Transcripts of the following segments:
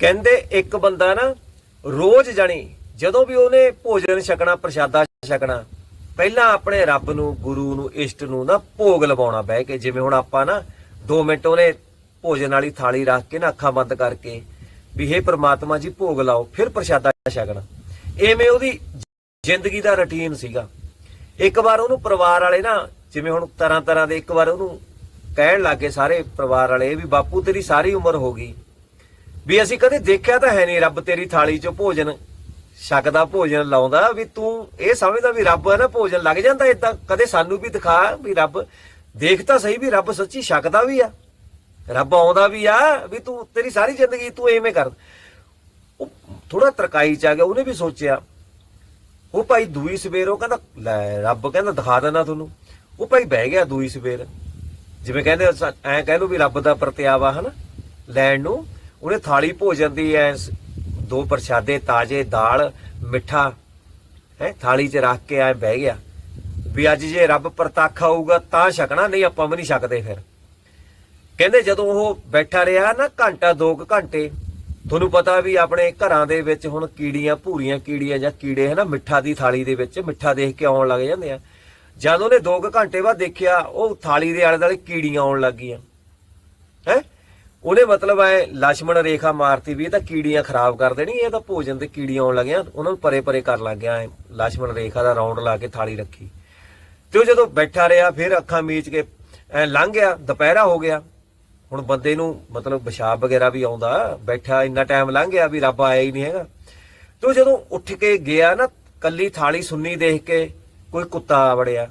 ਕਹਿੰਦੇ ਇੱਕ ਬੰਦਾ ਨਾ ਰੋਜ਼ ਜਾਣੀ, ਜਦੋਂ ਵੀ ਉਹਨੇ ਭੋਜਨ ਛਕਣਾ, ਪ੍ਰਸ਼ਾਦਾ ਛਕਣਾ, ਪਹਿਲਾਂ ਆਪਣੇ ਰੱਬ ਨੂੰ, ਗੁਰੂ ਨੂੰ, ਇਸ਼ਟ ਨੂੰ ਨਾ ਭੋਗ ਲਵਾਉਣਾ ਬਹਿ ਕੇ, ਜਿਵੇਂ ਹੁਣ ਆਪਾਂ ਨਾ 2 ਮਿੰਟ ਉਹਨੇ ਭੋਜਨ ਵਾਲੀ ਥਾਲੀ ਰੱਖ ਕੇ ਨਾ ਅੱਖਾਂ ਬੰਦ ਕਰਕੇ ਵੀ ਹੇ ਪ੍ਰਮਾਤਮਾ ਜੀ ਭੋਗ ਲਾਓ, ਫਿਰ ਪ੍ਰਸ਼ਾਦਾ ਛਕਣਾ। ਐਵੇਂ ਉਹਦੀ ਜ਼ਿੰਦਗੀ ਦਾ ਰੁਟੀਨ ਸੀਗਾ। ਇੱਕ ਵਾਰ ਉਹਨੂੰ ਪਰਿਵਾਰ ਵਾਲੇ ਨਾ, ਜਿਵੇਂ ਹੁਣ ਤਰ੍ਹਾਂ ਤਰ੍ਹਾਂ ਦੇ ਇੱਕ ਵਾਰ ਉਹਨੂੰ ਕਹਿਣ ਲੱਗੇ ਸਾਰੇ ਪਰਿਵਾਰ ਵਾਲੇ ਵੀ ਬਾਪੂ ਤੇਰੀ ਸਾਰੀ ਉਮਰ ਹੋ ਗਈ। ਵੀ ਅਸੀਂ ਕਦੇ ਦੇਖਿਆ ਤਾਂ ਹੈ ਨਹੀਂ ਰੱਬ ਤੇਰੀ ਥਾਲੀ 'ਚੋਂ ਭੋਜਨ, ਛਕਦਾ ਭੋਜਨ ਲਾਉਂਦਾ ਵੀ ਤੂੰ ਇਹ ਸਮਝਦਾ ਵੀ ਰੱਬ ਹੈ ਨਾ ਭੋਜਨ ਲੱਗ ਜਾਂਦਾ ਇਦਾਂ ਕਦੇ ਸਾਨੂੰ ਵੀ ਦਿਖਾ ਵੀ ਰੱਬ, ਦੇਖ ਤਾਂ ਸਹੀ ਵੀ ਰੱਬ ਸੱਚੀ ਛਕਦਾ ਵੀ ਆ। ਰੱਬ ਆਉਂਦਾ ਵੀ ਆ ਵੀ ਤੂੰ ਤੇਰੀ ਸਾਰੀ ਜ਼ਿੰਦਗੀ ਤੂੰ ਐਵੇਂ ਕਰ। ਉਹ ਥੋੜਾ ਤਰਕਾਈ ਚ ਆ ਗਿਆ, ਉਹਨੇ ਵੀ ਸੋਚਿਆ। ਉਹ ਭਾਈ ਦੂਈ ਸਵੇਰ ਉਹ ਕਹਿੰਦਾ, ਲੈ ਰੱਬ ਕਹਿੰਦਾ ਦਿਖਾ ਦੇਣਾ ਤੁਹਾਨੂੰ। ਉਹ ਭਾਈ ਬਹਿ ਗਿਆ ਦੂਈ ਸਵੇਰ। ਜਿਵੇਂ ਕਹਿੰਦੇ ਐ ਕਹਿ ਲਓ ਵੀ ਰੱਬ ਦਾ ਪ੍ਰਤਿਆਵਾ ਹਨਾ, ਲੈਣ ਨੂੰ। ਉਹਨੇ ਥਾਲੀ ਭੋਜਨ ਦੀ ਐ ਦੋ ਪ੍ਰਸ਼ਾਦੇ, ਤਾਜ਼ੇ ਦਾਲ, ਮਿੱਠਾ, ਹੈ, ਥਾਲੀ 'ਚ ਰੱਖ ਕੇ ਐ ਬਹਿ ਗਿਆ। ਵੀ ਅੱਜ ਜੇ ਰੱਬ ਪ੍ਰਤੱਖ ਆਊਗਾ ਤਾਂ ਛਕਣਾ, ਨਹੀਂ ਆਪਾਂ ਵੀ ਨਹੀਂ ਛਕਦੇ ਫਿਰ। ਕਹਿੰਦੇ ਜਦੋਂ ਉਹ ਬੈਠਾ ਰਿਹਾ ਨਾ ਘੰਟਾ, ਦੋ ਕੁ ਘੰਟੇ, ਤੁਹਾਨੂੰ ਪਤਾ ਵੀ ਆਪਣੇ ਘਰਾਂ ਦੇ ਵਿੱਚ ਹੁਣ ਕੀੜੀਆਂ ਭੂਰੀਆਂ ਕੀੜੀਆਂ ਜਾਂ ਕੀੜੇ ਹਨਾ ਮਿੱਠਾ ਦੀ ਥਾਲੀ ਦੇ ਵਿੱਚ ਮਿੱਠਾ ਦੇਖ ਕੇ ਆਉਣ ਲੱਗ ਜਾਂਦੇ ਆ। ਜਦ ਉਹਨੇ ਦੋ ਕੁ ਘੰਟੇ ਬਾਅਦ ਦੇਖਿਆ ਉਹ ਥਾਲੀ ਦੇ ਆਲੇ ਦੁਆਲੇ ਕੀੜੀਆਂ ਆਉਣ ਲੱਗ ਗਈਆਂ ਹੈ? ਉਹਦੇ ਮਤਲਬ ਹੈ ਲਛਮਣ ਰੇਖਾ ਮਾਰਤੀ ਵੀ ਇਹ ਤਾਂ ਕੀੜੀਆਂ ਖਰਾਬ ਕਰ ਦੇਣੀ, ਇਹ ਤਾਂ ਭੋਜਨ ਤੇ ਕੀੜੀਆਂ ਆਉਣ ਲੱਗੀਆਂ, ਉਹਨਾਂ ਨੂੰ ਪਰੇ ਪਰੇ ਕਰ ਲੱਗ ਗਿਆ ਲਛਮਣ ਰੇਖਾ ਦਾ ਰਾਉਂਡ ਲਾ ਕੇ ਥਾਲੀ ਰੱਖੀ। ਤੇ ਉਹ ਜਦੋਂ ਬੈਠਾ ਰਿਹਾ, ਫਿਰ ਅੱਖਾਂ ਮੀਚ ਕੇ ਲੰਘ ਗਿਆ, ਦੁਪਹਿਰਾ ਹੋ ਗਿਆ। ਹੁਣ ਬੰਦੇ ਨੂੰ ਮਤਲਬ ਪਿਸ਼ਾਬ ਵਗੈਰਾ ਵੀ ਆਉਂਦਾ, ਬੈਠਾ ਇੰਨਾ ਟਾਈਮ ਲੰਘ ਗਿਆ ਵੀ ਰੱਬ ਆਇਆ ਹੀ ਨਹੀਂ ਹੈਗਾ। ਤੇ ਜਦੋਂ ਉੱਠ ਕੇ ਗਿਆ ਨਾ, ਕੱਲੀ ਥਾਲੀ ਸੁੰਨੀ ਦੇਖ ਕੇ, ਕੋਈ ਕੁੱਤਾ ਵੜਿਆ।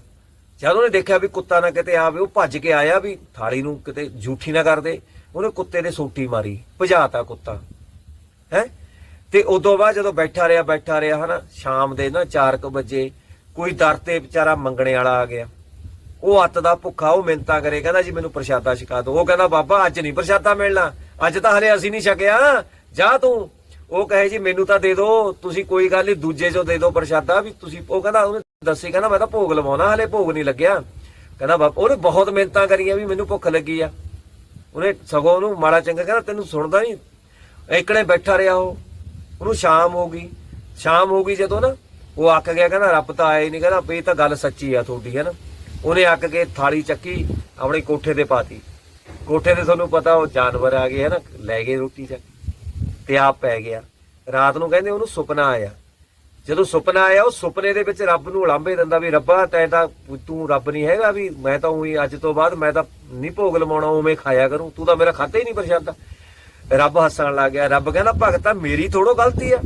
ਜਦ ਉਹਨੇ ਦੇਖਿਆ ਵੀ ਕੁੱਤਾ ਨਾ ਕਿਤੇ ਆਵੇ, ਉਹ ਭੱਜ ਕੇ ਆਇਆ ਵੀ ਥਾਲੀ ਨੂੰ ਕਿਤੇ ਝੂਠੀ ਨਾ ਕਰ ਦੇ। ਉਹਨੇ ਕੁੱਤੇ ਦੇ ਸੋਟੀ ਮਾਰੀ, ਭਜਾਤਾ ਕੁੱਤਾ। ਹੈ? ਤੇ ਉਦੋਂ ਬਾਅਦ ਜਦੋਂ ਬੈਠਾ ਰਿਹਾ ਬੈਠਾ ਰਿਹਾ, ਹਨਾ, ਸ਼ਾਮ ਦੇ ਨਾ 4:00 ਵਜੇ, ਕੋਈ ਦਰ ਤੇ ਵਿਚਾਰਾ ਮੰਗਣੇ ਵਾਲਾ ਆ ਗਿਆ। ਉਹ ਅੱਤ ਦਾ ਭੁੱਖਾ, ਉਹ ਮਿੰਤਾ ਕਰੇ, ਕਹਿੰਦਾ ਜੀ, ਮੈਨੂੰ ਪ੍ਰਸ਼ਾਦਾ ਛਕਾ ਦਿਓ। ਉਹ ਕਹਿੰਦਾ, ਬਾਬਾ, ਅੱਜ ਨਹੀਂ ਪ੍ਰਸ਼ਾਦਾ ਮਿਲਣਾ। ਅੱਜ ਤਾਂ ਹਲੇ ਅਸੀਂ ਨਹੀਂ ਛਕਿਆ। ਜਾ ਤੂੰ। ਉਹ ਕਹੇ, ਜੀ, ਮੈਨੂੰ ਤਾਂ ਦੇ ਦਿਓ। ਤੁਸੀਂ ਕੋਈ ਗੱਲ ਨਹੀਂ, ਦੂਜੇ ਚੋਂ ਦੇ ਦਿਓ ਪ੍ਰਸ਼ਾਦਾ ਵੀ ਤੁਸੀਂ ਉਹ ਕਹਿੰਦਾ, ਉਹਨੇ ਦੱਸੇ, ਕਹਿੰਦਾ, ਮੈਂ ਤਾਂ ਭੋਗ ਲਵਾਉਣਾ, ਹਲੇ ਭੋਗ ਨਹੀਂ ਲੱਗਿਆ। ਕਹਿੰਦਾ, ਬਾਬਾ, ਉਹਨੇ ਬਹੁਤ ਮਿੰਤਾਂ ਕਰੀਆਂ ਵੀ ਮੈਨੂੰ ਭੁੱਖ ਲੱਗੀ ਆ। ਉਹਨੇ ਸਗੋਂ ਉਹਨੂੰ ਮਾੜਾ ਚੰਗਾ ਕਹਿੰਦਾ, ਤੈਨੂੰ ਸੁਣਦਾ ਨਹੀਂ ਇਕੜੇ ਬੈਠਾ ਰਿਹਾ ਉਹ। ਉਹਨੂੰ ਸ਼ਾਮ ਹੋ ਗਈ। ਸ਼ਾਮ ਹੋ ਗਈ ਜਦੋਂ ਨਾ ਉਹ ਅੱਕ ਗਿਆ, ਕਹਿੰਦਾ, ਰੱਬ ਤਾਂ ਆਇਆ ਹੀ ਨਹੀਂ ਕਹਿੰਦਾ ਵੀ ਤਾਂ ਗੱਲ ਸੱਚੀ ਆ ਤੁਹਾਡੀ, ਹੈ ਨਾ? ਉਹਨੇ ਅੱਕ ਕੇ ਥਾਲੀ ਚੱਕੀ, ਆਪਣੇ ਕੋਠੇ ਤੇ ਪਾਤੀ ਕੋਠੇ ਤੇ ਤੁਹਾਨੂੰ ਪਤਾ ਉਹ ਜਾਨਵਰ ਆ ਗਏ, ਹੈ ਨਾ? ਲੈ ਗਏ ਰੋਟੀ ਚੱਕ ਤੇ ਆਪ ਪੈ ਗਿਆ। ਰਾਤ ਨੂੰ ਕਹਿੰਦੇ ਉਹਨੂੰ ਸੁਪਨਾ ਆਇਆ। ਜਦੋਂ ਸੁਪਨਾ ਆਇਆ, ਉਹ ਸੁਪਨੇ ਦੇ ਵਿੱਚ ਰੱਬ ਨੂੰ ਉਲਾਂਭੇ ਦਿੰਦਾ ਵੀ ਰੱਬਾ, ਤੈਂ ਤਾਂ ਤੂੰ ਰੱਬ ਨਹੀਂ ਹੈਗਾ ਵੀ ਮੈਂ ਤਾਂ ਉਹੀ ਅੱਜ ਤੋਂ ਬਾਅਦ ਮੈਂ ਤਾਂ ਨਹੀਂ ਭੋਗ ਲਵਾਉਣਾ, ਉਵੇਂ ਖਾਇਆ ਕਰੂੰ, ਤੂੰ ਤਾਂ ਮੇਰਾ ਖਾਤਾ ਹੀ ਨਹੀਂ ਪ੍ਰਸ਼ਾਦਾ ਰੱਬ ਹੱਸਣ ਲੱਗ ਗਿਆ, ਰੱਬ ਕਹਿੰਦਾ, ਭਗਤਾ ਮੇਰੀ ਥੋੜੋ ਗਲਤੀ ਆ।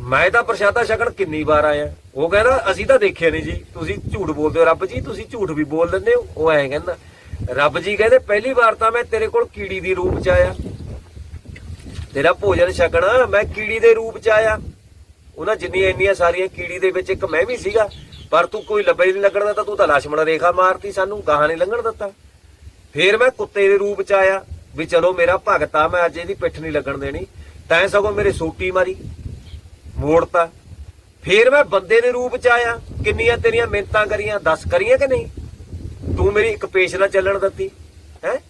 ਮੈਂ ਤਾਂ ਪ੍ਰਸ਼ਾਦਾ ਛਕਣ ਕਿੰਨੀ ਵਾਰ ਆਇਆ। ਉਹ ਕਹਿੰਦਾ, ਅਸੀਂ ਤਾਂ ਦੇਖਿਆ ਨਹੀਂ ਜੀ, ਤੁਸੀਂ ਝੂਠ ਬੋਲਦੇ ਹੋ ਰੱਬ ਜੀ, ਤੁਸੀਂ ਝੂਠ ਵੀ ਬੋਲ ਦਿੰਦੇ ਹੋ, ਉਹ ਐਂ ਕਹਿੰਦਾ। ਰੱਬ ਜੀ ਕਹਿੰਦੇ, ਪਹਿਲੀ ਵਾਰ ਤਾਂ ਮੈਂ ਤੇਰੇ ਕੋਲ ਕੀੜੀ ਦੀ ਰੂਪ ਚ ਆਇਆ। ਤੇਰਾ ਭੋਜਨ ਛਕਣ, ਮੈਂ ਕੀੜੀ ਦੇ ਰੂਪ ਚ ਆਇਆ। ਉਹਨਾਂ ਜਿੰਨੀਆਂ ਇੰਨੀਆਂ ਸਾਰੀਆਂ ਕੀੜੀ ਦੇ ਵਿੱਚ ਇੱਕ ਮੈਂ ਵੀ ਸੀਗਾ, ਪਰ ਤੂੰ ਕੋਈ ਲੱਭੇ ਨਹੀਂ ਲੱਗਣ ਦਿੱਤਾ, ਤੂੰ ਤਾਂ ਲక్ష్మణ ਰੇਖਾ ਮਾਰਤੀ ਸਾਨੂੰ, ਗਾਹਾਂ ਨਹੀਂ ਲੰਘਣ ਦਿੱਤਾ। ਫੇਰ ਮੈਂ ਕੁੱਤੇ ਦੇ ਰੂਪ ਚ ਆਇਆ, ਵੀ ਚਲੋ ਮੇਰਾ ਭਗਤਾ ਮੈਂ ਅੱਜ ਇਹਦੀ ਪਿੱਠ ਨਹੀਂ ਲੱਗਣ ਦੇਣੀ, ਤੈਂ ਸਗੋਂ ਮੇਰੇ ਸੂਟੀ ਮਾਰੀ, ਮੋੜਤਾ। ਫੇਰ ਮੈਂ ਬੰਦੇ ਦੇ ਰੂਪ ਚ ਆਇਆ, ਕਿੰਨੀਆਂ ਤੇਰੀਆਂ ਮਿਹਨਤਾਂ ਕਰੀਆਂ, ਦੱਸ ਕਰੀਆਂ ਕਿ ਨਹੀਂ? ਤੂੰ ਮੇਰੀ ਇੱਕ ਪੇਸ਼ ਨਾ ਚੱਲਣ ਦਿੱਤੀ, ਹੈ?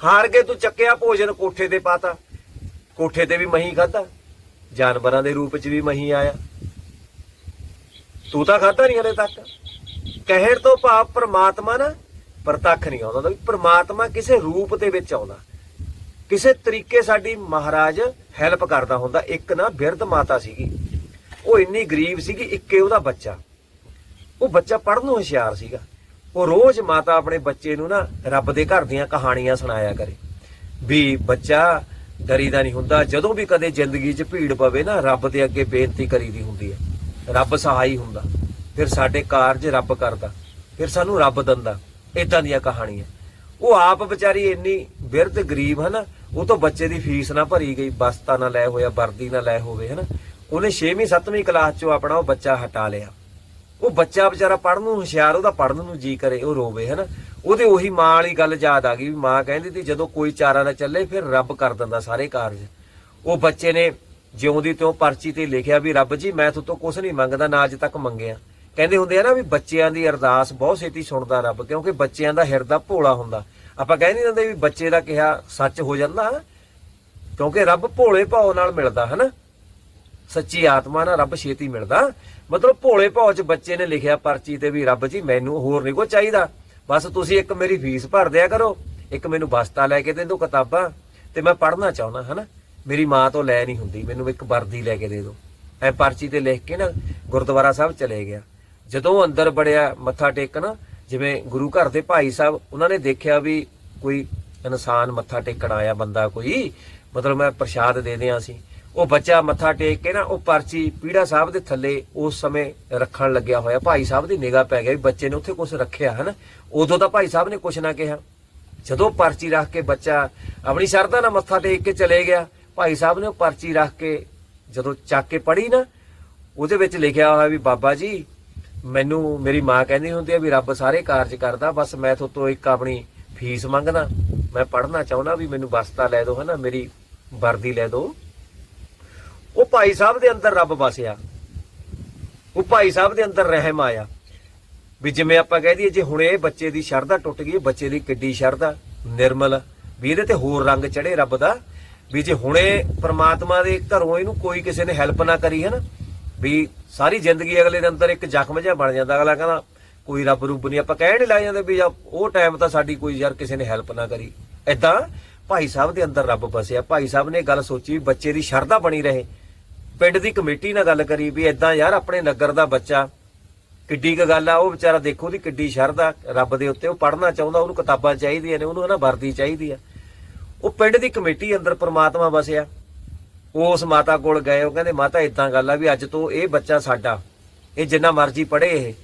ਹਾਰ ਕੇ ਤੂੰ ਚੱਕਿਆ ਭੋਜਨ ਕੋਠੇ ਤੇ ਪਾਤਾ, ਕੋਠੇ ਤੇ ਵੀ ਮਹੀਂ ਖਾਦਾ ਜਾਨਵਰਾਂ ਦੇ ਰੂਪ ਚ ਵੀ ਮਹੀ ਆਇਆ। ਤੂੰ ਤਾਂ ਖਾਧਾ ਨਹੀਂ ਹਲੇ ਤੱਕ। ਕਹਿਣ ਤੋਂ ਭਾਵ ਪ੍ਰਮਾਤਮਾ ਨਾ ਪ੍ਰਤੱਖ ਨਹੀਂ ਆਉਂਦਾ ਵੀ ਪ੍ਰਮਾਤਮਾ ਕਿਸੇ ਰੂਪ ਦੇ ਵਿੱਚ ਆਉਂਦਾ। ਕਿਸੇ ਤਰੀਕੇ ਸਾਡੀ ਮਹਾਰਾਜ ਹੈਲਪ ਕਰਦਾ ਹੁੰਦਾ। ਇੱਕ ਨਾ ਬਿਰਧ ਮਾਤਾ ਸੀਗੀ। ਉਹ ਇੰਨੀ ਗਰੀਬ ਸੀਗੀ, ਇੱਕੇ ਉਹਦਾ ਬੱਚਾ। ਉਹ ਬੱਚਾ ਪੜ੍ਹਨ ਨੂੰ ਹੁਸ਼ਿਆਰ ਸੀਗਾ। ਉਹ ਰੋਜ਼ ਮਾਤਾ ਆਪਣੇ ਬੱਚੇ ਨੂੰ ਨਾ ਰੱਬ ਦੇ ਘਰ ਦੀਆਂ ਕਹਾਣੀਆਂ ਸੁਣਾਇਆ ਕਰੇ। ਵੀ ਬੱਚਾ ਡਰੀਦਾ ਨਹੀਂ ਹੁੰਦਾ। ਜਦੋਂ ਵੀ ਕਦੇ ਜ਼ਿੰਦਗੀ 'ਚ ਭੀੜ ਪਵੇ ਨਾ, ਰੱਬ ਦੇ ਅੱਗੇ ਬੇਨਤੀ ਕਰੀਦੀ ਹੁੰਦੀ ਹੈ। ਰੱਬ ਸਹਾਈ ਹੁੰਦਾ। ਫਿਰ ਸਾਡੇ ਕਾਰਜ ਰੱਬ ਕਰਦਾ। ਫਿਰ ਸਾਨੂੰ ਰੱਬ ਦਿੰਦਾ। ਇਦਾਂ ਦੀਆਂ ਕਹਾਣੀਆਂ। ਉਹ ਆਪ ਵਿਚਾਰੀ ਇੰਨੀ ਬਿਰਧ ਗਰੀਬ ਹਨਾ ਉਹ ਤੋਂ ਬੱਚੇ ਦੀ ਫੀਸ ਨਾ ਭਰੀ ਗਈ। ਬਸਤਾ ਨਾ ਲੈ ਹੋਇਆ, ਵਰਦੀ ਨਾ ਲੈ ਹੋਵੇ ਹਨਾ ਉਹਨੇ 6ਵੀਂ 7ਵੀਂ ਕਲਾਸ 'ਚੋਂ ਆਪਣਾ ਉਹ ਬੱਚਾ ਹਟਾ ਲਿਆ। ਉਹ ਬੱਚਾ ਵਿਚਾਰਾ ਪੜਨ ਨੂੰ ਹੁਸ਼ਿਆਰ, ਉਹਦਾ ਪੜਨ ਨੂੰ ਜੀ ਕਰੇ, ਉਹ ਰੋਵੇ, ਹਨਾ? ਨਾ ਉਹਦੇ ਉਹੀ ਮਾਂ ਵਾਲੀ ਗੱਲ ਯਾਦ ਆ ਗਈ ਵੀ ਮਾਂ ਕਹਿੰਦੀ ਸੀ, ਜਦੋਂ ਕੋਈ ਚਾਰਾ ਨਾ ਚੱਲੇ, ਫਿਰ ਰੱਬ ਕਰ ਦਿੰਦਾ ਸਾਰੇ ਕਾਰਜ। ਉਹ ਬੱਚੇ ਨੇ ਜਿਉਂਦੀ ਤਿਉਂ ਪਰਚੀ ਤੇ ਲਿਖਿਆ ਵੀ, ਰੱਬ ਜੀ, ਮੈਂ ਤੁਹਾਤੋਂ ਕੁਝ ਨਹੀਂ ਮੰਗਦਾ, ਨਾ ਅੱਜ ਤੱਕ ਮੰਗਿਆ। ਕਹਿੰਦੇ ਹੁੰਦੇ ਆ ਨਾ ਵੀ ਬੱਚਿਆਂ ਦੀ ਅਰਦਾਸ ਬਹੁਤ ਛੇਤੀ ਸੁਣਦਾ ਰੱਬ, ਕਿਉਂਕਿ ਬੱਚਿਆਂ ਦਾ ਹਿਰਦਾ ਭੋਲਾ ਹੁੰਦਾ। ਆਪਾਂ ਕਹਿ ਨਹੀਂ ਦਿੰਦੇ ਵੀ ਬੱਚੇ ਦਾ ਕਿਹਾ ਸੱਚ ਹੋ ਜਾਂਦਾ, ਕਿਉਂਕਿ ਰੱਬ ਭੋਲੇ ਭਾਉ ਨਾਲ ਮਿਲਦਾ, ਹਨਾ? ਸੱਚੀ ਆਤਮਾ ਨਾਲ ਰੱਬ ਛੇਤੀ ਮਿਲਦਾ। ਮਤਲਬ ਭੋਲੇ ਭਾਉ ਚ ਬੱਚੇ ਨੇ ਲਿਖਿਆ ਪਰਚੀ ਤੇ ਵੀ ਰੱਬ ਜੀ, ਮੈਨੂੰ ਹੋਰ ਨਹੀਂ ਕੋ ਚਾਹੀਦਾ। ਬਸ ਤੁਸੀਂ ਇੱਕ ਮੇਰੀ ਫੀਸ ਭਰ ਦਿਆ ਕਰੋ, ਇੱਕ ਮੈਨੂੰ ਬਸਤਾ ਲੈ ਕੇ ਦੇ ਦਿਓ ਕਿਤਾਬਾਂ, ਤੇ ਮੈਂ ਪੜ੍ਹਨਾ ਚਾਹੁੰਦਾ, ਹਨਾ? ਮੇਰੀ ਮਾਂ ਤੋਂ ਲੈ ਨਹੀਂ ਹੁੰਦੀ, ਮੈਨੂੰ ਇੱਕ ਵਰਦੀ ਲੈ ਕੇ ਦੇ ਦਿਓ। ਐ ਪਰਚੀ ਤੇ ਲਿਖ ਕੇ ਨਾ ਗੁਰਦੁਆਰਾ ਸਾਹਿਬ ਚਲੇ ਗਿਆ। ਜਦੋਂ ਅੰਦਰ ਬੜਿਆ ਮੱਥਾ ਟੇਕਣ ਜਿਵੇਂ ਗੁਰੂ ਘਰ ਦੇ ਭਾਈ ਸਾਹਿਬ, ਉਹਨਾਂ ਨੇ ਦੇਖਿਆ ਵੀ ਕੋਈ ਇਨਸਾਨ ਮੱਥਾ ਟੇਕਣ ਆਇਆ ਬੰਦਾ ਕੋਈ, ਮਤਲਬ ਮੈਂ ਪ੍ਰਸ਼ਾਦ ਦੇ ਦਿਆਂ ਸੀ। ਉਹ ਬੱਚਾ ਮੱਥਾ ਟੇਕ ਕੇ ਨਾ, ਉਹ ਪਰਚੀ ਪੀੜਾ ਸਾਹਿਬ ਦੇ ਥੱਲੇ ਉਸ ਸਮੇਂ ਰੱਖਣ ਲੱਗਿਆ ਹੋਇਆ। ਭਾਈ ਸਾਹਿਬ ਦੀ ਨਿਗਾਹ ਪੈ ਗਿਆ ਵੀ ਬੱਚੇ ਨੇ ਉੱਥੇ ਕੁਝ ਰੱਖਿਆ, ਹਨ? ਉਦੋਂ ਤਾਂ ਭਾਈ ਸਾਹਿਬ ਨੇ ਕੁਝ ਨਾ ਕਿਹਾ। ਜਦੋਂ ਪਰਚੀ ਰੱਖ ਕੇ ਬੱਚਾ ਆਪਣੀ ਸ਼ਰਧਾ ਨਾਲ ਮੱਥਾ ਟੇਕ ਕੇ ਚਲੇ ਗਿਆ, ਭਾਈ ਸਾਹਿਬ ਨੇ ਉਹ ਪਰਚੀ ਰੱਖ ਕੇ ਜਦੋਂ ਚੱਕ ਕੇ ਪੜ੍ਹੀ ਨਾ, ਉਹਦੇ ਵਿੱਚ ਲਿਖਿਆ ਹੋਇਆ ਵੀ, ਬਾਬਾ ਜੀ, ਮੈਨੂੰ, ਮੇਰੀ ਮਾਂ ਕਹਿੰਦੀ ਹੁੰਦੀ ਆ ਵੀ ਰੱਬ ਸਾਰੇ ਕਾਰਜ ਕਰਦਾ, ਬਸ ਮੈਂ ਤੁਹਾਡੇ ਤੋਂ ਇੱਕ ਆਪਣੀ ਫੀਸ ਮੰਗਦਾ। ਮੈਂ ਪੜ੍ਹਨਾ ਚਾਹੁੰਦਾ ਵੀ ਮੈਨੂੰ ਬਸਤਾ ਲੈ ਦਿਓ, ਹਨਾ? ਮੇਰੀ ਵਰਦੀ ਲੈ ਦਿਓ। ਉਹ ਭਾਈ ਸਾਹਿਬ ਦੇ ਅੰਦਰ ਰੱਬ ਵਸਿਆ। ਉਹ ਭਾਈ ਸਾਹਿਬ ਦੇ ਅੰਦਰ ਰਹਿਮ ਆਇਆ। ਵੀ ਜਿਵੇਂ ਆਪਾਂ ਕਹਿ ਦਈਏ, ਜੇ ਹੁਣ ਇਹ ਬੱਚੇ ਦੀ ਸ਼ਰਧਾ ਟੁੱਟ ਗਈ ਬੱਚੇ ਦੀ ਕਿੱਡੀ ਸ਼ਰਧਾ, ਨਿਰਮਲ, ਵੀ ਇਹਦੇ ਤੇ ਹੋਰ ਰੰਗ ਚੜੇ ਰੱਬ ਦਾ। ਵੀ ਜੇ ਹੁਣੇ ਪ੍ਰਮਾਤਮਾ ਦੇ ਘਰੋਂ ਇਹਨੂੰ ਕੋਈ ਕਿਸੇ ਨੇ ਹੈਲਪ ਨਾ ਕਰੀ ਹੈ ਨਾ ਵੀ ਸਾਰੀ ਜ਼ਿੰਦਗੀ ਅਗਲੇ ਦੇ ਅੰਦਰ ਇੱਕ ਜ਼ਖਮ ਜਿਹਾ ਬਣ ਜਾਂਦਾ। ਅਗਲਾ ਕਹਿੰਦਾ, ਕੋਈ ਰੱਬ ਰੂਪ ਨਹੀਂ ਆਪਾਂ ਕਹਿਣ ਨਹੀਂ ਜਾਂਦੇ ਵੀ ਉਹ ਟਾਈਮ ਤਾਂ ਸਾਡੀ ਕੋਈ ਯਾਰ ਕਿਸੇ ਨੇ ਹੈਲਪ ਨਾ ਕਰੀ। ਐਦਾਂ ਭਾਈ ਸਾਹਿਬ ਦੇ ਅੰਦਰ ਰੱਬ ਵਸਿਆ ਭਾਈ ਸਾਹਿਬ ਨੇ ਇਹ ਗੱਲ ਸੋਚੀ ਵੀ ਬੱਚੇ ਦੀ ਸ਼ਰਧਾ ਬਣੀ ਰਹੇ। ਪਿੰਡ ਦੀ ਕਮੇਟੀ ਨਾਲ ਗੱਲ ਕਰੀ ਵੀ ਐਦਾਂ ਯਾਰ ਆਪਣੇ ਨਗਰ ਦਾ ਬੱਚਾ, ਕਿੱਡੀ ਕੁ ਗੱਲ ਆ, ਉਹ ਵਿਚਾਰਾ ਦੇਖੋ ਉਹਦੀ ਕਿੱਡੀ ਸ਼ਰਧਾ, ਰੱਬ ਦੇ ਉੱਤੇ ਉਹ ਪੜ੍ਹਨਾ ਚਾਹੁੰਦਾ, ਉਹਨੂੰ ਕਿਤਾਬਾਂ ਚਾਹੀਦੀਆਂ ਨੇ, ਉਹਨੂੰ ਹਨਾ ਵਰਦੀ ਚਾਹੀਦੀ ਆ। ਉਹ ਪਿੰਡ ਦੀ ਕਮੇਟੀ ਅੰਦਰ ਪ੍ਰਮਾਤਮਾ ਵਸਿਆ। ਉਸ ਮਾਤਾ ਕੋਲ ਗਏ, ਉਹ ਕਹਿੰਦੇ, ਮਾਤਾ ਇਦਾਂ ਗੱਲ ਆ ਵੀ ਅੱਜ ਤੋਂ ਇਹ ਬੱਚਾ ਸਾਡਾ, ਇਹ ਜਿੰਨਾ ਮਰਜ਼ੀ ਪੜ੍ਹੇ ਇਹ,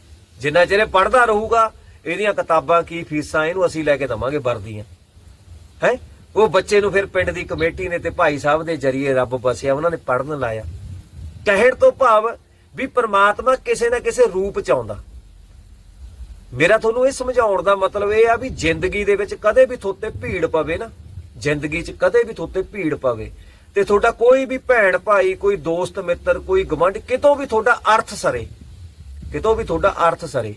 ਜਿੰਨਾ ਚਿਰ ਪੜਦਾ ਰਹੂਗਾ, ਇਹਦੀਆਂ ਕਿਤਾਬਾਂ, ਕੀ ਫੀਸਾਂ, ਇਹਨੂੰ ਅਸੀਂ ਲੈ ਕੇ ਦਵਾਂਗੇ ਵਰਦੀਆਂ। ਹੈ? ਉਹ ਬੱਚੇ ਨੂੰ ਫਿਰ ਪਿੰਡ ਦੀ ਕਮੇਟੀ ਨੇ ਤੇ ਭਾਈ ਸਾਹਿਬ ਦੇ ਜਰੀਏ ਰੱਬ ਬਸਿਆ, ਉਹਨਾਂ ਨੇ ਪੜਨ ਲਾਇਆ। ਕਹਿਣ ਤੋਂ ਭਾਵ ਵੀ ਪ੍ਰਮਾਤਮਾ ਕਿਸੇ ਨਾ ਕਿਸੇ ਰੂਪ ਚ ਆਉਂਦਾ। ਮੇਰਾ ਤੁਹਾਨੂੰ ਇਹ ਸਮਝਾਉਣ ਦਾ ਮਤਲਬ ਇਹ ਆ ਵੀ ਜ਼ਿੰਦਗੀ ਦੇ ਵਿੱਚ ਕਦੇ ਵੀ ਥੋਤੇ ਭੀੜ ਪਵੇ ਨਾ, ਜ਼ਿੰਦਗੀ 'ਚ ਕਦੇ ਵੀ ਥੋਤੇ ਭੀੜ ਪਵੇ, ਤੇ ਤੁਹਾਡਾ ਕੋਈ ਵੀ ਭੈਣ, ਭਾਈ, ਕੋਈ ਦੋਸਤ, ਮਿੱਤਰ, ਕੋਈ ਗਵੰਡ ਕਿਤੋਂ ਵੀ ਤੁਹਾਡਾ ਅਰਥ ਸਰੇ, ਕਿਤੋਂ ਵੀ ਤੁਹਾਡਾ ਅਰਥ ਸਰੇ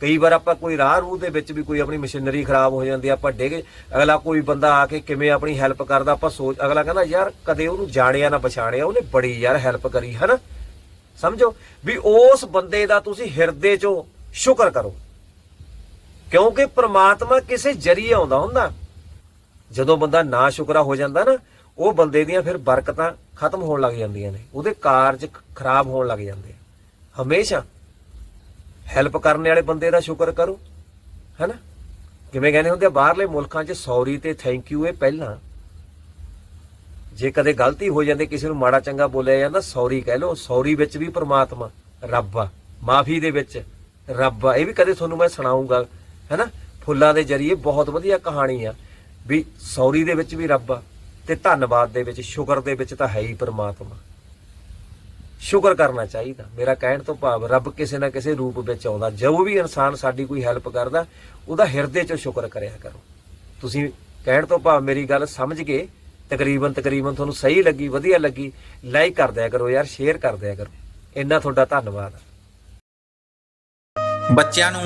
ਕਈ ਵਾਰ ਆਪਾਂ ਕੋਈ ਰਾਹ ਰੂਹ ਦੇ ਵਿੱਚ ਵੀ ਕੋਈ ਆਪਣੀ ਮਸ਼ੀਨਰੀ ਖਰਾਬ ਹੋ ਜਾਂਦੀ ਆ, ਆਪਾਂ ਡਿੱਗ ਅਗਲਾ ਕੋਈ ਬੰਦਾ ਆ ਕੇ ਕਿਵੇਂ ਆਪਣੀ ਹੈਲਪ ਕਰਦਾ, ਆਪਾਂ ਸੋਚ, ਅਗਲਾ ਕਹਿੰਦਾ, ਯਾਰ, ਕਦੇ ਉਹਨੂੰ ਜਾਣਿਆ ਨਾ ਪਛਾਣਿਆ, ਉਹਨੇ ਬੜੀ ਯਾਰ ਹੈਲਪ ਕਰੀ, ਹਨਾ? ਸਮਝੋ? ਵੀ ਉਸ ਬੰਦੇ ਦਾ ਤੁਸੀਂ ਹਿਰਦੇ 'ਚੋਂ ਸ਼ੁਕਰ ਕਰੋ। ਕਿਉਂਕਿ ਪ੍ਰਮਾਤਮਾ ਕਿਸੇ ਜਰੀਏ ਆਉਂਦਾ ਹੁੰਦਾ। ਜਦੋਂ ਬੰਦਾ ਨਾ ਸ਼ੁਕਰਾ ਹੋ ਜਾਂਦਾ ਨਾ, ਉਹ ਬੰਦੇ ਦੀਆਂ ਫਿਰ ਬਰਕਤਾਂ ਖਤਮ ਹੋਣ ਲੱਗ ਜਾਂਦੀਆਂ ਨੇ। ਉਹਦੇ ਕਾਰਜ ਖਰਾਬ ਹੋਣ ਲੱਗ ਜਾਂਦੇ ਆ। ਹਮੇਸ਼ਾ ਹੈਲਪ ਕਰਨ ਵਾਲੇ ਬੰਦੇ ਦਾ ਸ਼ੁਕਰ ਕਰੋ, ਹੈਨਾ? ਕਿਵੇਂ ਕਹਿੰਦੇ ਹੁੰਦੇ ਆ, ਬਾਹਰਲੇ ਮੁਲਕਾਂ 'ਚ ਸੌਰੀ ਤੇ ਥੈਂਕ ਯੂ ਇਹ ਪਹਿਲਾਂ। ਜੇ ਕਦੇ ਗਲਤੀ ਹੋ ਜਾਂਦੀ, ਕਿਸੇ ਨੂੰ ਮਾੜਾ ਚੰਗਾ ਬੋਲਿਆ ਜਾਂਦਾ, ਸੌਰੀ ਕਹਿ ਲਓ, ਸੌਰੀ ਵਿੱਚ ਵੀ ਪ੍ਰਮਾਤਮਾ, ਰੱਬ ਆ, ਮਾਫੀ ਦੇ ਵਿੱਚ ਰੱਬ ਆ, ਇਹ ਵੀ ਕਦੇ ਤੁਹਾਨੂੰ ਮੈਂ ਸੁਣਾਉਂਗਾ, ਹੈਨਾ? ਫੁੱਲਾਂ ਦੇ ਜਰੀਏ ਬਹੁਤ ਵਧੀਆ ਕਹਾਣੀ ਆ, ਵੀ ਸੌਰੀ ਦੇ ਵਿੱਚ ਵੀ ਰੱਬ ਆ, ਤੇ ਧੰਨਵਾਦ ਦੇ ਵਿੱਚ, ਸ਼ੁਕਰ ਦੇ ਵਿੱਚ ਤਾਂ ਹੈ ਹੀ ਪ੍ਰਮਾਤਮਾ। ਸ਼ੁਕਰ ਕਰਨਾ ਚਾਹੀਦਾ। ਮੇਰਾ ਕਹਿਣ ਤੋਂ ਭਾਵ ਰੱਬ ਕਿਸੇ ਨਾ ਕਿਸੇ ਰੂਪ ਵਿੱਚ ਆਉਂਦਾ। ਜੋ ਵੀ ਇਨਸਾਨ ਸਾਡੀ ਕੋਈ ਹੈਲਪ ਕਰਦਾ, ਉਹਦਾ ਹਿਰਦੇ 'ਚੋਂ ਸ਼ੁਕਰ ਕਰਿਆ ਕਰੋ। ਤੁਸੀਂ ਕਹਿਣ ਤੋਂ ਭਾਵ ਮੇਰੀ ਗੱਲ ਸਮਝ ਕੇ ਤਕਰੀਬਨ ਤਕਰੀਬਨ ਤੁਹਾਨੂੰ ਸਹੀ ਲੱਗੀ, ਵਧੀਆ ਲੱਗੀ ਲਾਈਕ ਕਰ ਦਿਆ ਕਰੋ ਯਾਰ ਸ਼ੇਅਰ ਕਰ ਦਿਆ ਕਰੋ। ਇੰਨਾ ਤੁਹਾਡਾ ਧੰਨਵਾਦ। ਬੱਚਿਆਂ ਨੂੰ